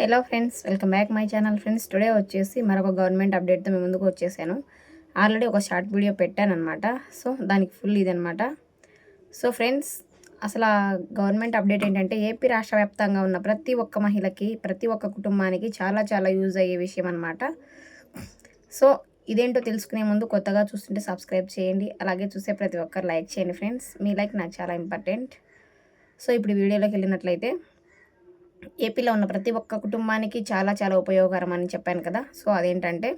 Hello friends welcome back my channel friends today వచ్చేసి మరొక government అప్డేట్తో మేము ముందుకు వచ్చేసాను. ఆల్రెడీ ఒక షార్ట్ వీడియో పెట్టాను అనమాట సో దానికి ఫుల్ ఇదనమాట సో ఫ్రెండ్స్ అసలు గవర్నమెంట్ అప్డేట్ ఏంటంటే ఏపీ రాష్ట్ర వ్యాప్తంగా ఉన్న ప్రతి ఒక్క మహిళకి ప్రతి ఒక్క కుటుంబానికి చాలా చాలా యూజ్ అయ్యే విషయం అనమాట సో ఇదేంటో తెలుసుకునే ముందు కొత్తగా చూస్తుంటే సబ్స్క్రైబ్ చేయండి. అలాగే చూసే ప్రతి ఒక్కరు లైక్ చేయండి ఫ్రెండ్స్ మీ లైక్ నాకు చాలా ఇంపార్టెంట్ సో ఇప్పుడు వీడియోలోకి వెళ్ళినట్లయితే ఏపీలో ఉన్న ప్రతి ఒక్క కుటుంబానికి చాలా చాలా ఉపయోగకరం అని చెప్పాను కదా. సో అదేంటంటే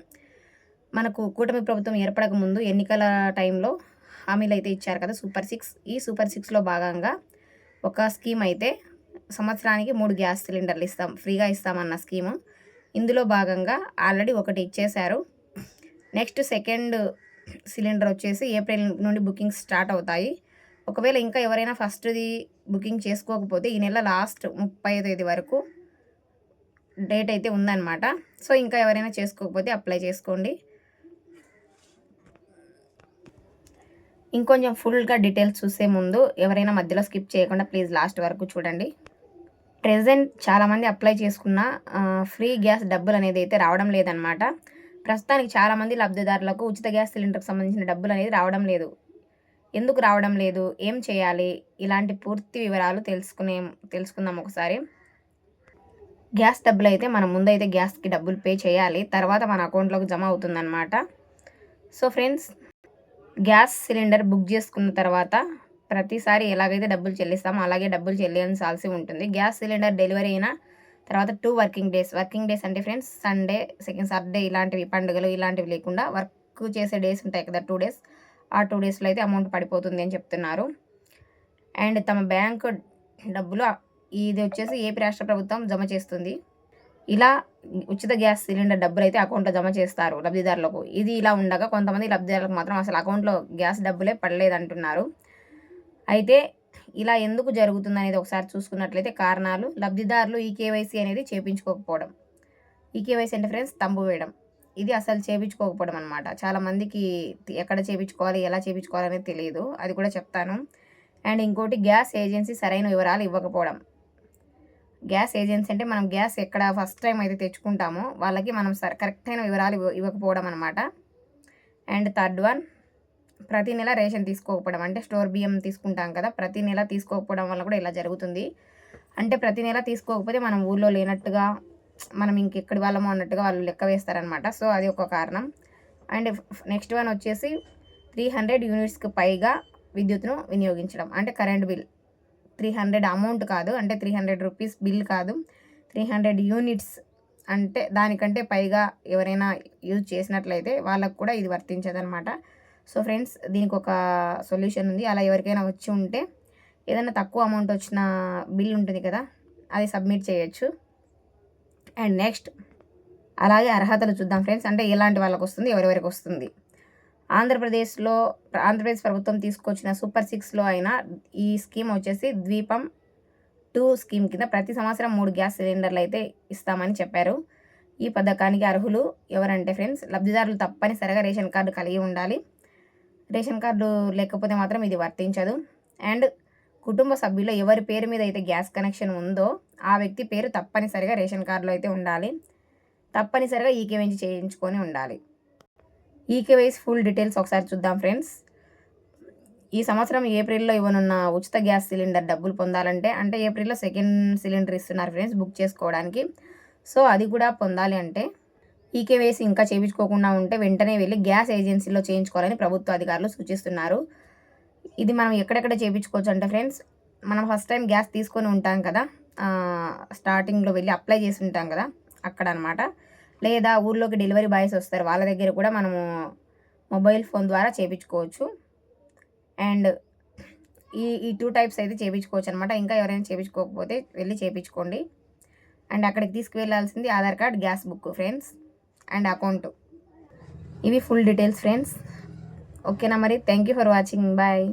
మనకు కూటమి ప్రభుత్వం ఏర్పడక ముందు ఎన్నికల టైంలో హామీలు అయితే ఇచ్చారు కదా సూపర్ సిక్స్. ఈ సూపర్ సిక్స్లో భాగంగా ఒక స్కీమ్ అయితే సంవత్సరానికి మూడు గ్యాస్ సిలిండర్లు ఇస్తాం ఫ్రీగా ఇస్తామన్న స్కీము. ఇందులో భాగంగా ఆల్రెడీ ఒకటి ఇచ్చేశారు. నెక్స్ట్ సెకండ్ సిలిండర్ వచ్చేసి ఏప్రిల్ నుండి బుకింగ్స్ స్టార్ట్ అవుతాయి. ఒకవేళ ఇంకా ఎవరైనా ఫస్ట్ది బుకింగ్ చేసుకోకపోతే ఈ నెల లాస్ట్ ముప్పై తేదీ వరకు డేట్ అయితే ఉందన్నమాట. సో ఇంకా ఎవరైనా చేసుకోకపోతే అప్లై చేసుకోండి. ఇంకొంచెం ఫుల్గా డీటెయిల్స్ చూసే ముందు ఎవరైనా మధ్యలో స్కిప్ చేయకుండా ప్లీజ్ లాస్ట్ వరకు చూడండి. ప్రజెంట్ చాలామంది అప్లై చేసుకున్న ఫ్రీ గ్యాస్ డబ్బులు అనేది అయితే రావడం లేదనమాట ప్రస్తుతానికి చాలామంది లబ్ధిదారులకు ఉచిత గ్యాస్ సిలిండర్కి సంబంధించిన డబ్బులు అనేది రావడం లేదు. ఎందుకు రావడం లేదు? ఏం చేయాలి? ఇలాంటి పూర్తి వివరాలు తెలుసుకునే తెలుసుకుందాం ఒకసారి. గ్యాస్ డబ్బులు అయితే మనం ముందైతే గ్యాస్కి డబ్బులు పే చేయాలి. తర్వాత మన అకౌంట్లోకి జమ అవుతుందన్నమాట. So friends gas cylinder book చేసుకున్న తర్వాత ప్రతిసారి ఎలాగైతే డబ్బులు చెల్లిస్తామో అలాగే డబ్బులు చెల్లించాల్సి ఉంటుంది. గ్యాస్ సిలిండర్ డెలివరీ అయిన తర్వాత two working days. Working days అంటే ఫ్రెండ్స్ సండే సెకండ్ సాటర్డే ఇలాంటివి పండుగలు ఇలాంటివి లేకుండా వర్క్ చేసే డేస్ ఉంటాయి కదా టూ డేస్. ఆ టూ డేస్లో అయితే అమౌంట్ పడిపోతుంది అని చెప్తున్నారు. అండ్ తమ బ్యాంకు డబ్బులు ఇది వచ్చేసి ఏపీ రాష్ట్ర ప్రభుత్వం జమ చేస్తుంది. ఇలా ఉచిత గ్యాస్ సిలిండర్ డబ్బులు అయితే అకౌంట్లో జమ చేస్తారు లబ్ధిదారులకు. ఇది ఇలా ఉండగా కొంతమంది లబ్ధిదారులకు మాత్రం అసలు అకౌంట్లో గ్యాస్ డబ్బులే పడలేదంటున్నారు. అయితే ఇలా ఎందుకు జరుగుతుంది అనేది ఒకసారి చూసుకున్నట్లయితే కారణాలు లబ్ధిదారులు ఈ కేవైసీ అనేది చేపించుకోకపోవడం. ఈ కేవైసీ అంటే ఫ్రెండ్స్ తంబు వేయడం. ఇది అసలు చేయించుకోకపోవడం అనమాట చాలామందికి ఎక్కడ చేయించుకోవాలి ఎలా చేయించుకోవాలి అనేది తెలియదు అది కూడా చెప్తాను. అండ్ ఇంకోటి గ్యాస్ ఏజెన్సీ సరైన వివరాలు ఇవ్వకపోవడం. గ్యాస్ ఏజెన్సీ అంటే మనం గ్యాస్ ఎక్కడ ఫస్ట్ టైం అయితే తెచ్చుకుంటామో వాళ్ళకి మనం సర కరెక్ట్ అయిన వివరాలు ఇవ్వకపోవడం అనమాట అండ్ థర్డ్ వన్ ప్రతి నెల రేషన్ తీసుకోకపోవడం. అంటే స్టోర్ బియ్యం తీసుకుంటాం కదా ప్రతి నెల తీసుకోకపోవడం వల్ల కూడా ఇలా జరుగుతుంది. అంటే ప్రతి నెల తీసుకోకపోతే మనం ఊళ్ళో లేనట్టుగా మనం ఇంకెక్కడి వాళ్ళమో అన్నట్టుగా వాళ్ళు లెక్క వేస్తారనమాట సో అది ఒక కారణం. అండ్ నెక్స్ట్ వన్ వచ్చేసి త్రీ హండ్రెడ్ యూనిట్స్కి పైగా విద్యుత్ను వినియోగించడం. అంటే current bill. Three hundred amount కాదు. అంటే త్రీ హండ్రెడ్ రూపీస్ బిల్ కాదు. త్రీ హండ్రెడ్ యూనిట్స్ అంటే దానికంటే పైగా ఎవరైనా యూజ్ చేసినట్లయితే వాళ్ళకు కూడా ఇది వర్తించదనమాట సో ఫ్రెండ్స్ దీనికి ఒక సొల్యూషన్ ఉంది. అలా ఎవరికైనా వచ్చి ఉంటే ఏదైనా తక్కువ అమౌంట్ వచ్చిన బిల్ ఉంటుంది కదా అది సబ్మిట్ చేయొచ్చు. అండ్ నెక్స్ట్ అలాగే అర్హతలు చూద్దాం ఫ్రెండ్స్. అంటే ఎలాంటి వాళ్ళకి వస్తుంది ఎవరెవరికి వస్తుంది? ఆంధ్రప్రదేశ్లో ఆంధ్రప్రదేశ్ ప్రభుత్వం తీసుకొచ్చిన సూపర్ సిక్స్లో అయినా ఈ స్కీమ్ వచ్చేసి ద్వీపం టూ స్కీమ్ కింద ప్రతి సంవత్సరం మూడు గ్యాస్ సిలిండర్లు అయితే ఇస్తామని చెప్పారు. ఈ పథకానికి అర్హులు ఎవరంటే ఫ్రెండ్స్ లబ్ధిదారులు తప్పనిసరిగా రేషన్ కార్డు కలిగి ఉండాలి. రేషన్ కార్డు లేకపోతే మాత్రం ఇది వర్తించదు. అండ్ కుటుంబ సభ్యులు ఎవరి పేరు మీద అయితే గ్యాస్ కనెక్షన్ ఉందో ఆ వ్యక్తి పేరు తప్పనిసరిగా రేషన్ కార్డులో అయితే ఉండాలి. తప్పనిసరిగా ఈకేవైంచి చేయించుకొని ఉండాలి. ఈకేవైస్ ఫుల్ డీటెయిల్స్ ఒకసారి చూద్దాం ఫ్రెండ్స్. ఈ సంవత్సరం ఏప్రిల్లో ఇవ్వనున్న ఉచిత గ్యాస్ సిలిండర్ డబ్బులు పొందాలంటే అంటే ఏప్రిల్లో సెకండ్ సిలిండర్ ఇస్తున్నారు ఫ్రెండ్స్ బుక్ చేసుకోవడానికి. సో అది కూడా పొందాలి అంటే ఈకేవైసీ ఇంకా చేయించుకోకుండా ఉంటే వెంటనే వెళ్ళి గ్యాస్ ఏజెన్సీలో చేయించుకోవాలని ప్రభుత్వ అధికారులు సూచిస్తున్నారు. ఇది మనం ఎక్కడెక్కడ చేయించుకోవచ్చు అంటే ఫ్రెండ్స్ మనం ఫస్ట్ టైం గ్యాస్ తీసుకొని ఉంటాం కదా స్టార్టింగ్లో వెళ్ళి అప్లై చేసి ఉంటాం కదా అక్కడ అనమాట లేదా ఊర్లోకి డెలివరీ బాయ్స్ వస్తారు వాళ్ళ దగ్గర కూడా మనము మొబైల్ ఫోన్ ద్వారా చేయించుకోవచ్చు. అండ్ ఈ ఈ టూ టైప్స్ అయితే చేయించుకోవచ్చు అనమాట ఇంకా ఎవరైనా చేయించుకోకపోతే వెళ్ళి చేయించుకోండి. అండ్ అక్కడికి తీసుకువెళ్ళాల్సింది Aadhaar card gas book friends and account. ఇవి ఫుల్ డీటెయిల్స్ ఫ్రెండ్స్. ఓకేనా మరి? Thank you for watching bye